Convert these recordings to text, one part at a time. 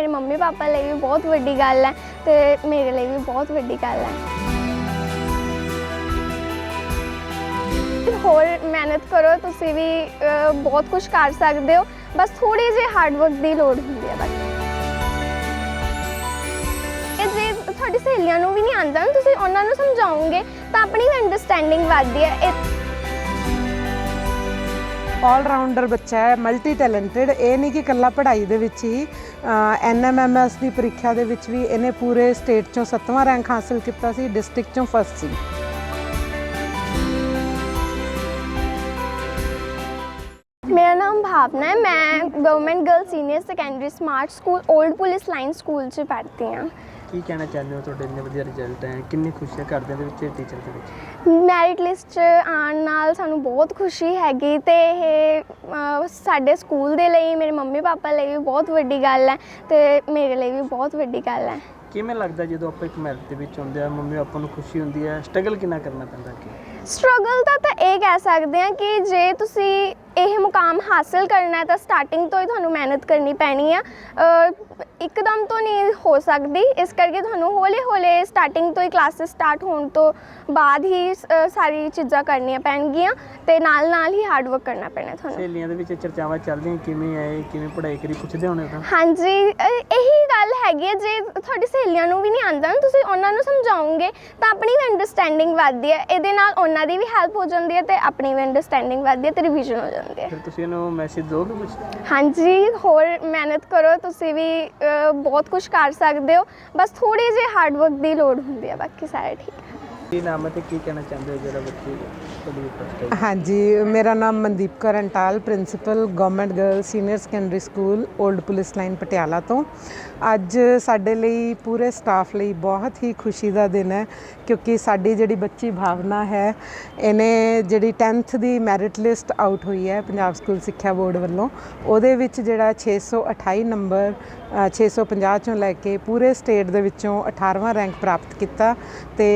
ਮੇਰੇ mummy papa ਲਈ ਵੀ ਬਹੁਤ ਵੱਡੀ ਗੱਲ ਹੈ ਤੇ ਮੇਰੇ ਲਈ ਵੀ ਬਹੁਤ ਵੱਡੀ ਗੱਲ ਹੈ। ਹੋਰ ਮਿਹਨਤ ਕਰੋ, ਤੁਸੀਂ ਵੀ ਬਹੁਤ ਕੁਝ ਕਰ ਸਕਦੇ ਹੋ। ਬਸ ਥੋੜੀ ਜਿਹੀ ਹਾਰਡ ਵਰਕ ਦੀ ਲੋੜ ਹੁੰਦੀ ਹੈ ਬਸ। ਜੇ ਤੁਹਾਡੀ ਸਹੇਲੀਆਂ ਨੂੰ ਵੀ ਨਹੀਂ ਆਉਂਦਾ ਨਾ, ਤੁਸੀਂ ਉਹਨਾਂ ਨੂੰ ਸਮਝਾਓਗੇ, ਤਾਂ ਆਪਣੀ ਅੰਡਰਸਟੈਂਡਿੰਗ ਵੱਧਦੀ ਹੈ। ਆਲ ਰਾਊਂਡਰ ਬੱਚਾ ਹੈ ਮਲਟੀ ਟੈਲੈਂਟਡ ਇਹ ਨਹੀਂ ਕਿ ਇਕੱਲਾ ਪੜ੍ਹਾਈ ਦੇ ਵਿੱਚ ਹੀ ਐਨਐਮਐਮਐਸ ਦੀ ਪ੍ਰੀਖਿਆ ਦੇ ਵਿੱਚ ਵੀ ਇਹਨੇ ਪੂਰੇ ਸਟੇਟ ਚੋਂ 7ਵਾਂ ਰੈਂਕ ਹਾਸਲ ਕੀਤਾ ਸੀ ਡਿਸਟ੍ਰਿਕਟ ਚੋਂ ਫਸਟ ਸੀ। ਮੇਰਾ ਨਾਮ ਭਾਵਨਾ ਹੈ, ਮੈਂ government girl senior secondary smart school old police line school 'ਚ ਪੜ੍ਹਦੀ ਹਾਂ। ਕੀ ਕਹਿਣਾ ਚਾਹੁੰਦੇ ਹੋ? ਤੁਹਾਡੇ ਇੰਨੇ ਵਧੀਆ ਰਿਜ਼ਲਟ ਹੈ। ਕਿੰਨੀ ਖੁਸ਼ੀ ਹੈ ਘਰਦਿਆਂ ਦੇ ਵਿੱਚ ਟੀਚਰ ਦੇ ਵਿੱਚ? ਮੈਰਿਟ ਲਿਸਟ 'ਚ ਆਉਣ ਨਾਲ ਸਾਨੂੰ ਬਹੁਤ ਖੁਸ਼ੀ ਹੈਗੀ ਤੇ ਇਹ ਅ, ਸਾਡੇ ਸਕੂਲ ਦੇ ਲਈ ਮੇਰੇ ਮੰਮੀ ਪਾਪਾ ਲਈ ਵੀ ਬਹੁਤ ਵੱਡੀ ਗੱਲ ਹੈ ਤੇ ਮੇਰੇ ਲਈ ਵੀ ਬਹੁਤ ਵੱਡੀ ਗੱਲ ਹੈ। ਕਿਵੇਂ ਲੱਗਦਾ ਜਦੋਂ ਆਪਾਂ ਇੱਕ ਮੈਰਿਟ ਦੇ ਵਿੱਚ ਹੁੰਦੇ ਆ ਮੰਮੀ ਪਾਪਾ ਨੂੰ ਖੁਸ਼ੀ ਹੁੰਦੀ ਹੈ? ਸਟਰਗਲ ਕਿੰਨਾ ਕਰਨਾ ਪੈਂਦਾ ਕਿ ਸਟਰਗਲ ਤਾਂ ਇਹ ਕਹਿ ਸਕਦੇ ਹਾਂ ਕਿ ਜੇ ਤੁਸੀਂ ਇਹ ਮੁਕਾਮ ਹਾਸਲ ਕਰਨਾ ਹੈ ਤਾਂ ਸਟਾਰਟਿੰਗ ਤੋਂ ਹੀ ਤੁਹਾਨੂੰ ਮਿਹਨਤ ਕਰਨੀ ਪੈਣੀ ਆ। ਇੱਕਦਮ ਤੋਂ ਨਹੀਂ ਹੋ ਸਕਦੀ। ਇਸ ਕਰਕੇ ਤੁਹਾਨੂੰ ਹੌਲੇ-ਹੌਲੇ ਸਟਾਰਟਿੰਗ ਤੋਂ ਹੀ ਕਲਾਸਿਸ ਸਟਾਰਟ ਹੋਣ ਤੋਂ ਬਾਅਦ ਹੀ ਸਾਰੀ ਚੀਜ਼ਾਂ ਕਰਨੀਆਂ ਪੈਣਗੀਆਂ ਤੇ ਨਾਲ-ਨਾਲ ਹੀ ਹਾਰਡ ਵਰਕ ਕਰਨਾ ਪੈਣਾ ਤੁਹਾਨੂੰ। ਸਹੇਲੀਆਂ ਦੇ ਵਿੱਚ ਚਰਚਾਵਾਂ ਚੱਲਦੀਆਂ ਕਿਵੇਂ ਆਏ ਕਿਵੇਂ ਪੜ੍ਹਾਈ ਕਰੀ ਪੁੱਛਦੇ ਹੋਣੇ ਤਾਂ? ਹਾਂਜੀ ਇਹੀ ਗੱਲ ਹੈਗੀ ਹੈ ਜੇ ਤੁਹਾਡੀ ਸਹੇਲੀਆਂ ਨੂੰ ਵੀ ਨਹੀਂ ਆਉਂਦਾ ਨਾ ਤੁਸੀਂ ਉਹਨਾਂ ਨੂੰ ਸਮਝਾਓਗੇ ਤਾਂ ਆਪਣੀ ਵੀ ਅੰਡਰਸਟੈਂਡਿੰਗ ਵੱਧਦੀ ਹੈ। ਇਹਦੇ ਨਾਲ ਉਹਨਾਂ ਦੀ ਵੀ ਹੈਲਪ ਹੋ ਜਾਂਦੀ ਹੈ ਤੇ ਆਪਣੀ ਵੀ ਅੰਡਰਸਟੈਂਡਿੰਗ ਵੱਧਦੀ ਹੈ ਤੇ ਰਿਵੀਜ਼ਨ ਹੋ ਜਾਂਦੀ ਹੈ। ਫਿਰ ਤੁਸੀਂ ਇਹਨੂੰ ਮੈਸੇਜ ਦੋਗੇ ਕੁਝ ਹਾਂਜੀ ਹੋਰ ਮਿਹਨਤ ਕਰੋ ਤੁਸੀਂ ਵੀ ਬਹੁਤ ਕੁਝ ਕਰ ਸਕਦੇ ਹੋ। ਬਸ ਥੋੜੀ ਜਿਹੀ ਹਾਰਡ ਵਰਕ ਦੀ ਲੋੜ ਹੁੰਦੀ ਹੈ ਬਾਕੀ ਸਾਰਾ ਠੀਕ। ਹੈ ਕੀ ਨਾਮ ਹੈ ਤੇ ਕੀ ਕਹਿਣਾ ਚਾਹੁੰਦੇ ਹੋ ਜਿਹੜਾ ਬੱਚੇ ਤੁਹਾਡੀ ਫਸਟ ਹੈ। ਹਾਂਜੀ ਮੇਰਾ ਨਾਮ Mandeep Kaur Antal principal government girl senior secondary school old police line Patiala ਤੋਂ। ਅੱਜ ਸਾਡੇ ਲਈ ਪੂਰੇ ਸਟਾਫ ਲਈ ਬਹੁਤ ਹੀ ਖੁਸ਼ੀ ਦਾ ਦਿਨ ਹੈ ਕਿਉਂਕਿ ਸਾਡੀ ਜਿਹੜੀ ਬੱਚੀ ਭਾਵਨਾ ਹੈ ਇਹਨੇ ਜਿਹੜੀ 10th ਦੀ ਮੈਰਿਟ ਲਿਸਟ ਆਊਟ ਹੋਈ ਹੈ ਪੰਜਾਬ ਸਕੂਲ ਸਿੱਖਿਆ ਬੋਰਡ ਵੱਲੋਂ ਉਹਦੇ ਵਿੱਚ ਜਿਹੜਾ 628 ਨੰਬਰ ਅ, 650 ਚੋਂ ਲੈ ਕੇ ਪੂਰੇ ਸਟੇਟ ਦੇ ਵਿੱਚੋਂ 18ਵਾਂ ਰੈਂਕ ਪ੍ਰਾਪਤ ਕੀਤਾ ਤੇ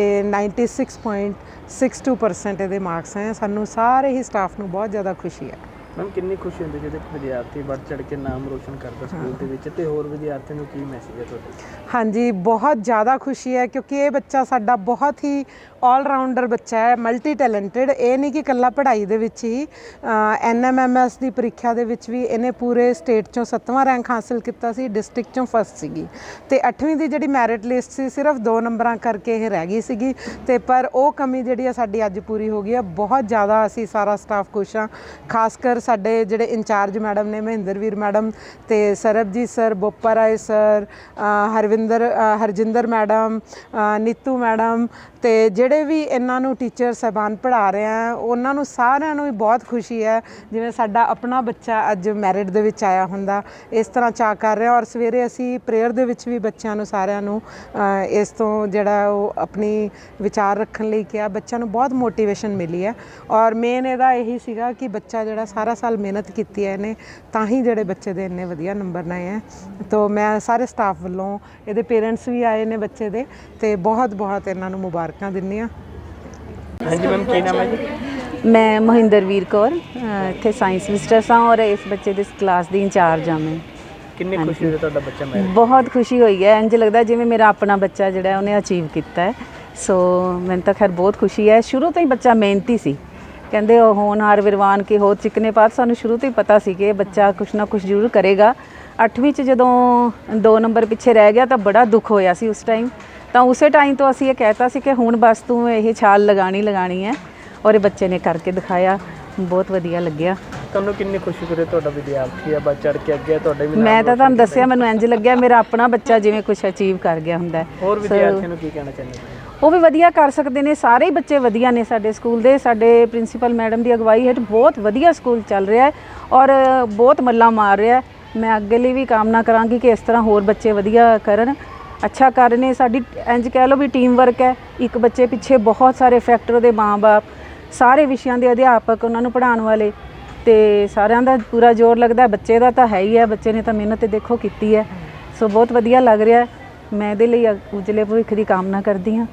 96.62% ਇਹਦੇ ਮਾਰਕਸ ਆਏ ਸਾਨੂੰ ਸਾਰੇ ਹੀ ਸਟਾਫ ਨੂੰ ਬਹੁਤ ਜ਼ਿਆਦਾ ਖੁਸ਼ੀ ਹੈ। ਮੈਮ ਕਿੰਨੀ ਖੁਸ਼ੀ ਹੁੰਦੀ ਜਦੋਂ ਇੱਕ ਵਿਦਿਆਰਥੀ ਵੱਧ ਚੜ ਕੇ ਨਾਮ ਰੋਸ਼ਨ ਕਰਦਾ ਸਕੂਲ ਦੇ ਵਿੱਚ ਤੇ ਹੋਰ ਵਿਦਿਆਰਥੀਆਂ ਨੂੰ ਕੀ ਮੈਸੇਜ ਹੈ ਤੁਹਾਡਾ? ਹਾਂਜੀ ਬਹੁਤ ਜ਼ਿਆਦਾ ਖੁਸ਼ੀ ਹੈ ਕਿਉਂਕਿ ਇਹ ਬੱਚਾ ਸਾਡਾ ਬਹੁਤ ਹੀ ਆਲ ਰਾਊਂਡਰ ਬੱਚਾ ਹੈ ਮਲਟੀ ਟੈਲੈਂਟਡ ਇਹ ਨਹੀਂ ਕਿ ਇਕੱਲਾ ਪੜ੍ਹਾਈ ਦੇ ਵਿੱਚ ਹੀ ਐਨਐਮਐਮਐਸ ਦੀ ਪ੍ਰੀਖਿਆ ਦੇ ਵਿੱਚ ਵੀ ਇਹਨੇ ਪੂਰੇ ਸਟੇਟ ਚੋਂ 7ਵਾਂ ਰੈਂਕ ਹਾਸਲ ਕੀਤਾ ਸੀ ਡਿਸਟ੍ਰਿਕਟ ਚੋਂ ਫਸਟ ਸੀਗੀ। ਤੇ 8ਵੀਂ ਦੀ ਜਿਹੜੀ ਮੈਰਿਟ ਲਿਸਟ ਸੀ ਸਿਰਫ 2 ਨੰਬਰਾਂ ਕਰਕੇ ਇਹ ਰਹਿ ਗਈ ਸੀਗੀ। ਤੇ ਪਰ ਉਹ ਕਮੀ ਜਿਹੜੀ ਆ ਸਾਡੀ ਅੱਜ ਪੂਰੀ ਹੋ ਗਈ ਆ ਬਹੁਤ ਜ਼ਿਆਦਾ ਅਸੀਂ ਸਾਰਾ ਸਟਾਫ ਖੁਸ਼ ਆ ਖਾਸ ਕਰ ਸਾਡੇ ਜਿਹੜੇ ਇੰਚਾਰਜ ਮੈਡਮ ਨੇ, ਮਹਿੰਦਰ ਵੀਰ ਮੈਡਮ ਤੇ Sarabjit sir, Bopa Rai sir Harvinder Harjinder madam Neetu madam ਤੇ ਜਿਹੜੇ ਵੀ ਇਹਨਾਂ ਨੂੰ ਟੀਚਰ ਸਹਿਬਾਨ ਪੜ੍ਹਾ ਰਹੇ ਆ, ਉਹਨਾਂ ਨੂੰ ਸਾਰਿਆਂ ਨੂੰ ਵੀ ਬਹੁਤ ਖੁਸ਼ੀ ਹੈ ਜਿਵੇਂ ਸਾਡਾ ਆਪਣਾ ਬੱਚਾ ਅੱਜ ਮੈਰਿਟ ਦੇ ਵਿੱਚ ਆਇਆ ਹੁੰਦਾ, ਇਸ ਤਰ੍ਹਾਂ ਚਾਅ ਕਰ ਰਿਹਾ ਔਰ ਸਵੇਰੇ ਅਸੀਂ ਪ੍ਰੇਅਰ ਦੇ ਵਿੱਚ ਵੀ ਬੱਚਿਆਂ ਨੂੰ ਸਾਰਿਆਂ ਨੂੰ ਇਸ ਤੋਂ ਜਿਹੜਾ ਉਹ ਆਪਣੀ ਵਿਚਾਰ ਰੱਖਣ ਲਈ ਕਿਹਾ, ਬੱਚਿਆਂ ਨੂੰ ਬਹੁਤ ਮੋਟੀਵੇਸ਼ਨ ਮਿਲੀ ਹੈ ਔਰ ਮੇਨ ਇਹਦਾ ਇਹੀ ਸੀਗਾ ਕਿ ਬੱਚਾ ਜਿਹੜਾ ਸਾਰਾ ਸਾਲ ਮਿਹਨਤ ਕੀਤੀ ਹੈ ਇਹਨੇ ਤਾਂ ਹੀ ਜਿਹੜੇ ਬੱਚੇ ਦੇ ਇੰਨੇ ਵਧੀਆ ਨੰਬਰ ਆਏ ਹੈ ਤੋਂ ਮੈਂ ਸਾਰੇ ਸਟਾਫ ਵੱਲੋਂ ਇਹਦੇ ਪੇਰੈਂਟਸ ਵੀ ਆਏ ਨੇ ਬੱਚੇ ਦੇ ਤੇ ਬਹੁਤ ਬਹੁਤ ਇਹਨਾਂ ਨੂੰ ਮੁਬਾਰਕਾਂ ਦਿੰਦੀ ਹਾਂ। ਹਾਂਜੀ ਮੈਮ ਕੀ ਨਾਮ ਹੈ ਜੀ? ਮੈਂ ਮਹਿੰਦਰਵੀਰ ਕੌਰ ਇੱਥੇ ਸਾਇੰਸ ਵਿਜ਼ਟਰਸ ਹਾਂ ਔਰ ਇਸ ਬੱਚੇ ਦੀ ਕਲਾਸ ਦੀ ਇੰਚਾਰਜ ਹਾਂ ਮੈਂ। ਕਿੰਨੀ ਖੁਸ਼ੀ ਹੋਈ ਤੁਹਾਡਾ ਬੱਚਾ ਮੈਰਿਟ ਬਹੁਤ ਖੁਸ਼ੀ ਹੋਈ ਹੈ। ਇੰਜ ਲੱਗਦਾ ਜਿਵੇਂ ਮੇਰਾ ਆਪਣਾ ਬੱਚਾ ਜਿਹੜਾ ਹੈ ਉਹਨੇ ਅਚੀਵ ਕੀਤਾ ਹੈ। ਸੋ ਮੈਨੂੰ ਤਾਂ ਖੈਰ ਬਹੁਤ ਖੁਸ਼ੀ ਹੈ। ਸ਼ੁਰੂ ਤੋਂ ਹੀ ਬੱਚਾ ਮਿਹਨਤੀ ਸੀ। ਕਹਿੰਦੇ ਉਹ ਹੋਣਹਾਰ ਵਿਰਵਾਨ ਕੇ ਹੋ ਚਿਕਨੇ ਪਾਤ। ਸਾਨੂੰ ਸ਼ੁਰੂ ਤੋਂ ਹੀ ਪਤਾ ਸੀ ਕਿ ਇਹ ਬੱਚਾ ਕੁਛ ਨਾ ਕੁਛ ਜ਼ਰੂਰ ਕਰੇਗਾ। 8ਵੀਂ ਚ ਜਦੋਂ 2 ਨੰਬਰ ਪਿੱਛੇ ਰਹਿ ਗਿਆ ਤਾਂ ਬੜਾ ਦੁੱਖ ਹੋਇਆ ਸੀ ਉਸ ਟਾਈਮ ਤਾਂ ਉਸੇ ਟਾਈਮ ਤੋਂ ਅਸੀਂ ਇਹ ਕਹਿਤਾ ਸੀ ਕਿ ਹੁਣ ਬਸ ਤੂੰ ਇਹ ਛਾਲ ਲਗਾਣੀ ਲਗਾਣੀ ਹੈ। ਔਰ ਇਹ ਬੱਚੇ ਨੇ ਕਰਕੇ ਦਿਖਾਇਆ। ਬਹੁਤ ਵਧੀਆ ਲੱਗਿਆ। ਤੁਹਾਨੂੰ ਕਿੰਨੀ ਖੁਸ਼ੀ ਕਰੇ ਤੁਹਾਡਾ ਵਿਦਿਆਰਥੀ ਆ ਵੱਧ ਚੜ ਕੇ ਅੱਗੇ ਤੁਹਾਡੇ ਵੀ ਮੈਂ ਤਾਂ ਤੁਹਾਨੂੰ ਦੱਸਿਆ ਮੈਨੂੰ ਇੰਜ ਲੱਗਿਆ ਮੇਰਾ ਆਪਣਾ ਬੱਚਾ ਜਿਵੇਂ ਕੁਝ ਅਚੀਵ ਕਰ ਗਿਆ ਹੁੰਦਾ ਹੈ। ਹੋਰ ਵਿਦਿਆਰਥੀਆਂ ਨੂੰ ਕੀ ਕਹਿਣਾ ਚਾਹੁੰਦੇ ਹੋ? ਉਹ ਵੀ ਵਧੀਆ ਕਰ ਸਕਦੇ ਨੇ, ਸਾਰੇ ਹੀ ਬੱਚੇ ਵਧੀਆ ਨੇ ਸਾਡੇ ਸਕੂਲ ਦੇ, ਸਾਡੇ ਪ੍ਰਿੰਸੀਪਲ ਮੈਡਮ ਦੀ ਅਗਵਾਈ ਹੇਠ ਬਹੁਤ ਵਧੀਆ ਸਕੂਲ ਚੱਲ ਰਿਹਾ ਹੈ ਔਰ ਬਹੁਤ ਮੱਲਾ ਮਾਰ ਰਿਹਾ ਹੈ। ਮੈਂ ਅੱਗੇ ਲਈ ਵੀ ਕਾਮਨਾ ਕਰਾਂਗੀ ਕਿ ਇਸ ਤਰ੍ਹਾਂ ਹੋਰ ਬੱਚੇ ਵਧੀਆ ਕਰਨ। ਅੱਛਾ ਕਰ ਰਹੇ ਨੇ, ਸਾਡੀ ਇੰਜ ਕਹਿ ਲਓ ਵੀ ਟੀਮ ਵਰਕ ਹੈ। ਇੱਕ ਬੱਚੇ ਪਿੱਛੇ ਬਹੁਤ ਸਾਰੇ ਫੈਕਟਰ ਦੇ ਮਾਂ-ਬਾਪ, ਸਾਰੇ ਵਿਸ਼ਿਆਂ ਦੇ ਅਧਿਆਪਕ ਉਹਨਾਂ ਨੂੰ ਪੜ੍ਹਾਉਣ ਵਾਲੇ ਤੇ ਸਾਰਿਆਂ ਦਾ ਪੂਰਾ ਜ਼ੋਰ ਲੱਗਦਾ, ਬੱਚੇ ਦਾ ਤਾਂ ਹੈ ਹੀ ਹੈ, ਬੱਚੇ ਨੇ ਤਾਂ ਮਿਹਨਤ ਦੇਖੋ ਕੀਤੀ ਹੈ। ਸੋ ਬਹੁਤ ਵਧੀਆ ਲੱਗ ਰਿਹਾ ਮੈਂ ਇਹਦੇ ਲਈ ਉਜਲੇ ਭਵਿੱਖ ਦੀ ਕਾਮਨਾ ਕਰਦੀ ਹਾਂ।